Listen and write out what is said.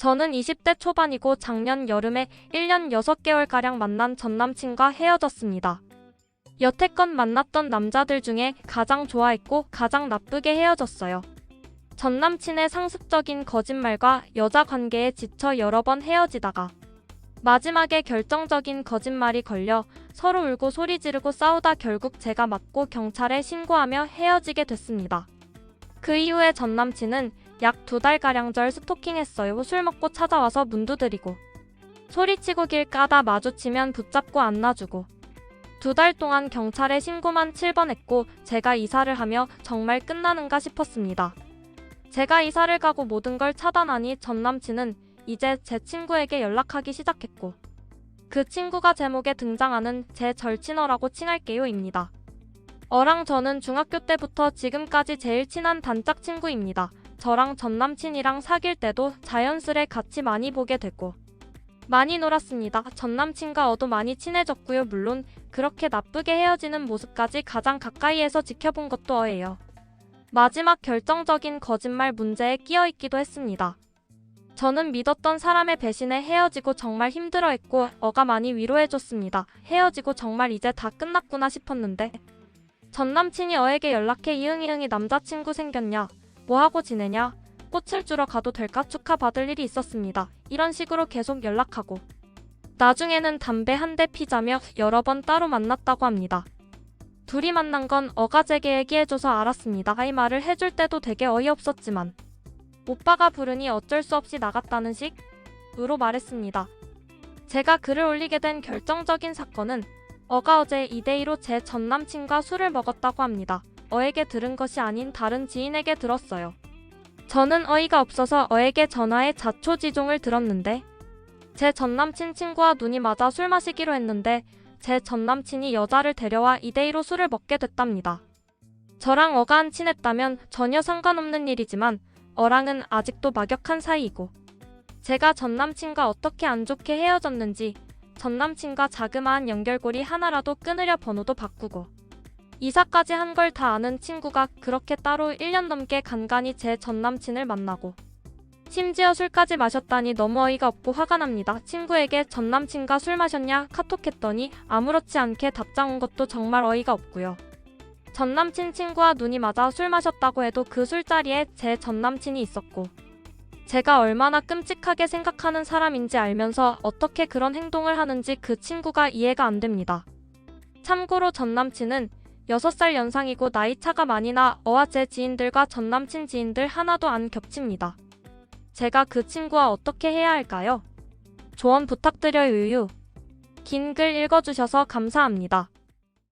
저는 20대 초반이고 작년 여름에 1년 6개월가량 만난 전 남친과 헤어졌습니다. 여태껏 만났던 남자들 중에 가장 좋아했고 가장 나쁘게 헤어졌어요. 전 남친의 상습적인 거짓말과 여자 관계에 지쳐 여러 번 헤어지다가 마지막에 결정적인 거짓말이 걸려 서로 울고 소리 지르고 싸우다 결국 제가 맞고 경찰에 신고하며 헤어지게 됐습니다. 그 이후에 전 남친은 약 두 달가량 절 스토킹했어요. 술 먹고 찾아와서 문 두드리고 소리치고 길 까다 마주치면 붙잡고 안 놔주고 두 달 동안 경찰에 신고만 7번 했고 제가 이사를 하며 정말 끝나는가 싶었습니다. 제가 이사를 가고 모든 걸 차단하니 전 남친은 이제 제 친구에게 연락하기 시작했고 그 친구가 제목에 등장하는 제 절친어라고 칭할게요입니다. 어랑 저는 중학교 때부터 지금까지 제일 친한 단짝 친구입니다. 저랑 전 남친이랑 사귈 때도 자연스레 같이 많이 보게 됐고 많이 놀았습니다. 전 남친과 어도 많이 친해졌고요. 물론 그렇게 나쁘게 헤어지는 모습까지 가장 가까이에서 지켜본 것도 어예요. 마지막 결정적인 거짓말 문제에 끼어 있기도 했습니다. 저는 믿었던 사람의 배신에 헤어지고 정말 힘들어했고 어가 많이 위로해줬습니다. 헤어지고 정말 이제 다 끝났구나 싶었는데 전 남친이 어에게 연락해 이응이응이 남자친구 생겼냐 뭐하고 지내냐 꽃을 주러 가도 될까 축하받을 일이 있었습니다. 이런 식으로 계속 연락하고 나중에는 담배 한 대 피자며 여러 번 따로 만났다고 합니다. 둘이 만난 건 어가 제게 얘기해줘서 알았습니다. 이 말을 해줄 때도 되게 어이없었지만 오빠가 부르니 어쩔 수 없이 나갔다는 식으로 말했습니다. 제가 글을 올리게 된 결정적인 사건은 어가 어제 2대2로 제 전 남친과 술을 먹었다고 합니다. 어에게 들은 것이 아닌 다른 지인에게 들었어요. 저는 어이가 없어서 어에게 전화해 자초지종을 들었는데 제 전 남친 친구와 눈이 맞아 술 마시기로 했는데 제 전 남친이 여자를 데려와 2대2로 술을 먹게 됐답니다. 저랑 어가 안 친했다면 전혀 상관없는 일이지만 어랑은 아직도 막역한 사이이고 제가 전 남친과 어떻게 안 좋게 헤어졌는지 전 남친과 자그마한 연결고리 하나라도 끊으려 번호도 바꾸고 이사까지 한 걸 다 아는 친구가 그렇게 따로 1년 넘게 간간히 제 전 남친을 만나고 심지어 술까지 마셨다니 너무 어이가 없고 화가 납니다. 친구에게 전 남친과 술 마셨냐 카톡했더니 아무렇지 않게 답장 온 것도 정말 어이가 없고요. 전 남친 친구와 눈이 맞아 술 마셨다고 해도 그 술자리에 제 전 남친이 있었고 제가 얼마나 끔찍하게 생각하는 사람인지 알면서 어떻게 그런 행동을 하는지 그 친구가 이해가 안 됩니다. 참고로 전 남친은 6살 연상이고 나이 차가 많이 나 어와 제 지인들과 전 남친 지인들 하나도 안 겹칩니다. 제가 그 친구와 어떻게 해야 할까요? 조언 부탁드려요 유유. 긴 글 읽어주셔서 감사합니다.